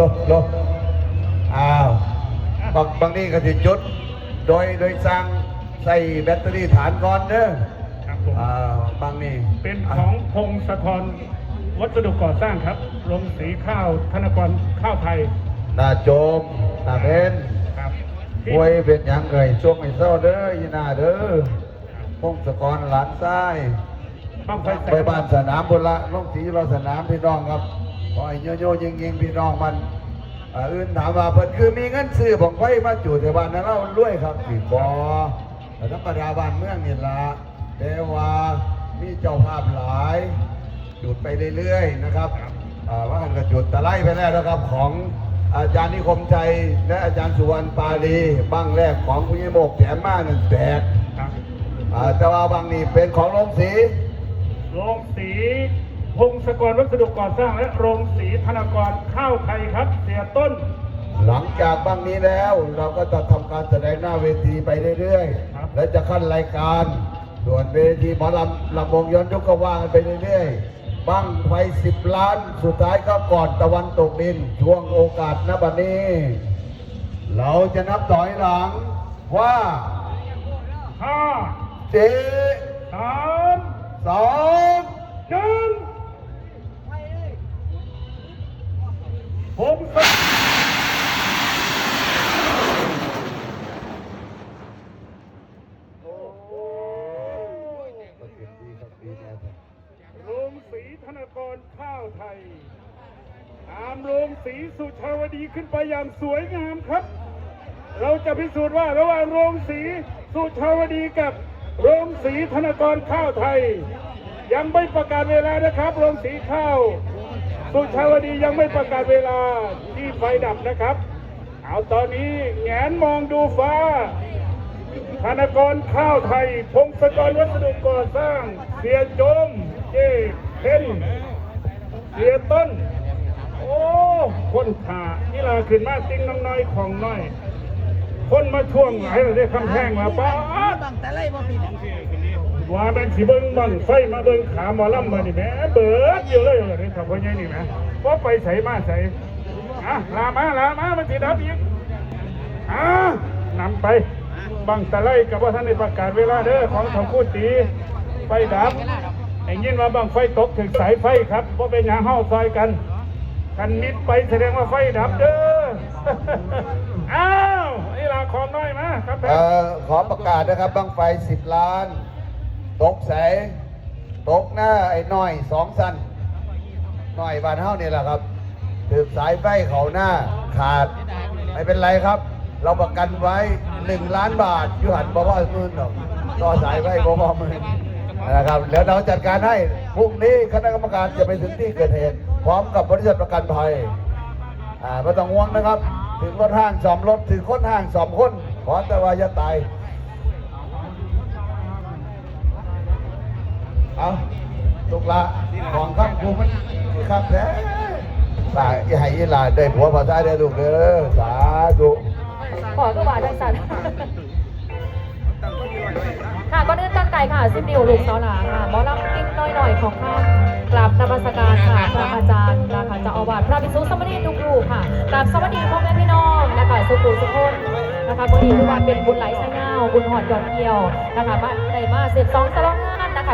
ลบลบอ้าวบางบางนี่ก็สิจุด โดยโดยสร้างใส่แบตเตอรี่ฐานก่อนเด้อครับผมอ่าบางนี่เป็นของพงศธรวัสดุก่อสร้างครับโรงสีข้าวธนกรข้าวไทยหน้าโจมหน้าเพนครับที่ป่วยเป็นหยังเอ่ยช่วงไม่เศร้าเด้อยีหน้าเด้อพงศกรหลานซ้าย บ้างไฟแสไปบ้านสนามบุนละลงสีเราสนามพี่น้องครับ ขอให้โยโย่ยิงยิงๆพี่น้องมันอ่าอื่นถามว่าเพิ่นคือมีเงินซื้อของไฟมาจุดแต่บ้านนั้นเรารวยครับพี่บอแต่ธรรมดาบ้านเมืองนี่ละแต่ว่ามีเจ้าภาพหลาย จุดไปเรื่อยๆนะครับอ่าว่ากันก็จุดตะไลไปแล้วนะครับของอาจารย์นิคมใจและอาจารย์สุวรรณปาลีบ้างแรกของคุณยโมกแถมมาหนึ่งแตกครับอ่าแต่ว่าบางนี่เป็นของโรงสีโรงสี พงศกรวัสดุก่อสร้างและโรงสีธนกรข้าวไทยครับ เสียต้น หลังจากบางนี้แล้วเราก็จะทำการแสดงหน้าเวทีไปเรื่อยครับ ๆ และจะขั้นรายการ ส่วนเวทีหมอลำลำวงย้อนยุคก็ว่างกันไปเรื่อยๆบังไฟสิบล้าน สุดท้ายก็ก่อนตะวันตกดิน ช่วงโอกาสนบัดนี้ เราจะนับถอยหลังว่าห้าเจ็สามสอง พงศโรงสีธนกรข้าวไทยตามโรงสีสุชาวดีขึ้นไปอย่างสวยงามครับ เราจะพิสูจน์ว่าระหว่างโรงสีสุชาวดีกับโรงสีธนกรข้าวไทย ยังไม่ประกาศเวลานะครับ โรงสีข้าว สุชาวดียังไม่ประกาศเวลาที่ไฟดับนะครับ เอาตอนนี้แงนมองดูฟ้าธนกรข้าวไทย พงศกรวัสดุก่อสร้าง เสียโจม เจเพนเสียต้น โอ้คนขานี่ลาขึ้นมาติ้งน้ำน้อยของน้อย คนมาช่วงไหนเราได้คำแพงมาป้าบังแต่ไรบ่พี่น้อว่าแบงสีเบิ้งบังไฟมาเบิ้งขาหมอลำมานี่แม่เบิดอยู่เลย นี่ครับพ่อใหญ่นี่แหมเพราะไปใส่มาใส่อะลามาลามามันสีดับอีกอะนำไปบังตะไลกับว่าท่านในประกาศเวลาเด้อของทองพูดตีไฟดับไอ้ยินว่าบังไฟตกถึงสายไฟครับเพราะเป็นอย่างเฮาซอยกันกันมิดไปแสดงว่าไฟดับเด้ออ้าวนี่ลาของน้อยมาครับเอ่อขอประกาศนะครับบังไฟสิบล้าน ตกใสตกหน้าไอ้น้อยสองสัน หน้อยบานเท่านี่แหละครับถือสายไฟเขาหน้าขาด ไม่เป็นไรครับ เราประกันไว้หนึ่งล้านบาทยูหันบอกว่ามื่นหรอกต่อสายไฟบอกว่ามื่นนะครับแล้วเราจัดการให้พรุ่งนี้คณะกรรมการจะไปถึงที่เกิดเหตุพร้อมกับบริษัทประกันภัยอ่าไม่ต้องห่วงนะครับ ถึงรถห้างสอมรถถึงคนห้างสอมคนขอแต่ว่าอย่าตายเอา ตุกละของข้ามคูมันข้ามแท้ตายยาให้ยีหลาได้ผัวพอได้ได้ลูกเด้อสาธุขอก็ว่าจังสันค่ะก็เนื่องตั้งใจค่ะซิมนิวลูกสาวหลาค่ะมอลำกิ๊กน้อยหน่อยของข้ากราบนมัสการค่ะพระอาจารย์นะคะจ้าอาวาสพระภิกษุสมณรทุกรูปค่ะกราบสวัสดีพ่อแม่พี่น้องนะคะสุขุสุขคนนะคะวันนี้คือว่าเป็นบุญไหลไส้เงาบุญหอดยอดเกี่ยวนะคะมาได้มาเสร็จสองสลอง